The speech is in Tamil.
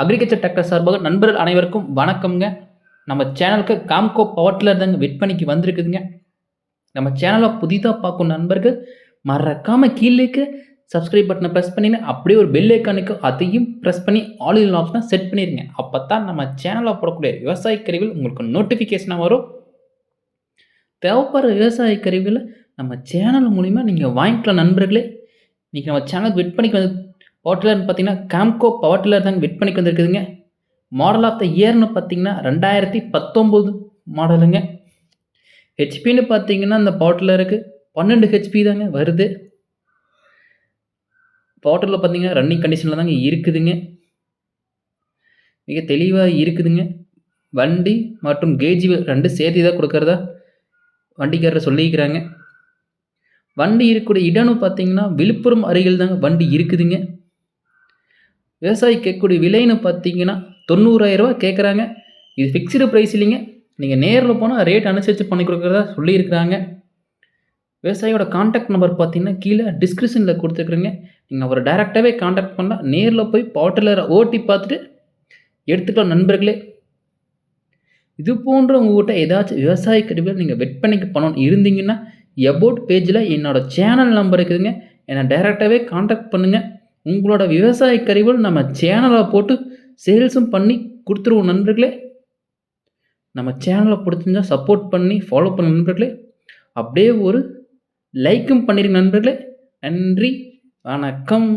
அக்ரிகல்ச்சர் டிராக்டர் சார்பாக நண்பர்கள் அனைவருக்கும் வணக்கம்ங்க. நம்ம சேனலுக்கு காம்கோ பவர் தாங்க விற்பனைக்கு வந்திருக்குதுங்க. நம்ம சேனலை புதிதாக பார்க்கும் நண்பர்கள் மறக்காமல் கீழேக்கு சப்ஸ்கிரைப் பட்டனை ப்ரெஸ் பண்ணின்னு அப்படியே ஒரு பெல் ஐக்கானுக்கு அதையும் ப்ரெஸ் பண்ணி ஆல் இன் ஆப்ஷனை செட் பண்ணிடுங்க அப்போ தான் நம்ம சேனலில் போடக்கூடிய விவசாய கருவிகள் உங்களுக்கு நோட்டிஃபிகேஷனாக வரும். தேவைப்படுற விவசாய கருவிகளை நம்ம சேனல் மூலிமா நீங்கள் வாங்கிக்கலாம் நண்பர்களே. இன்றைக்கி நம்ம சேனலுக்கு விற்பனைக்கு வந்து பவர் டில்லர்னு பார்த்தீங்கன்னா காம்கோ பவர் டில்லர் தாங்க விற்பனைக்கு வந்திருக்குதுங்க. மாடல் ஆஃப் த இயர்னு பார்த்தீங்கன்னா ரெண்டாயிரத்தி பத்தொம்போது மாடலுங்க ஹெச்பின்னு பார்த்தீங்கன்னா இந்த பவர் டில்லருக்கு பன்னெண்டு ஹெச்பி தாங்க வருது. பவர் பார்த்தீங்கன்னா ரன்னிங் கண்டிஷனில் தாங்க இருக்குதுங்க. மிக தெளிவாக இருக்குதுங்க. வண்டி மற்றும் கேஜி ரெண்டு சேர்த்து தான் கொடுக்குறதா வண்டிக்காரர் சொல்லிக்கிறாங்க வண்டி இருக்கக்கூடிய இடம்னு பார்த்தீங்கன்னா விழுப்புரம் அருகில் தாங்க வண்டி இருக்குதுங்க. விவசாயி கேட்கக்கூடிய விலைன்னு பார்த்தீங்கன்னா தொண்ணூறாயிரரூவா கேட்குறாங்க. இது ஃபிக்ஸ்டு ப்ரைஸ் இல்லைங்க. நீங்கள் நேரில் போனால் ரேட் அனுசரித்து பண்ணி கொடுக்குறதா சொல்லியிருக்கிறாங்க. விவசாயியோட காண்டாக்ட் நம்பர் பார்த்தீங்கன்னா கீழே டிஸ்கிரிப்ஷனில் கொடுத்துருக்குறேங்க. நீங்கள் அவரை டேரெக்டாகவே காண்டாக்ட் பண்ணால் நேரில் போய் பாட்டிலரை ஓட்டி பார்த்துட்டு எடுத்துக்கலாம் நண்பர்களே. இது போன்ற உங்கள்கிட்ட ஏதாச்சும் விவசாய கருவிகள் நீங்கள் விற்பனைக்கு பண்ணணும் இருந்தீங்கன்னா எபோட் பேஜில் என்னோடய சேனல் நம்பர் இருக்குதுங்க. என்னை டைரெக்டாகவே காண்டாக்ட் பண்ணுங்கள் உங்களோட விவசாய கருவிகள் நம்ம சேனலை போட்டு சேல்ஸும் பண்ணி கொடுத்துருவோம் நண்பர்களே. நம்ம சேனலை பிடிச்சிருந்தா சப்போர்ட் பண்ணி ஃபாலோ பண்ண நண்பர்களே. அப்படியே ஒரு லைக்கும் பண்ணிடுங்க நண்பர்களே. நன்றி வணக்கம்.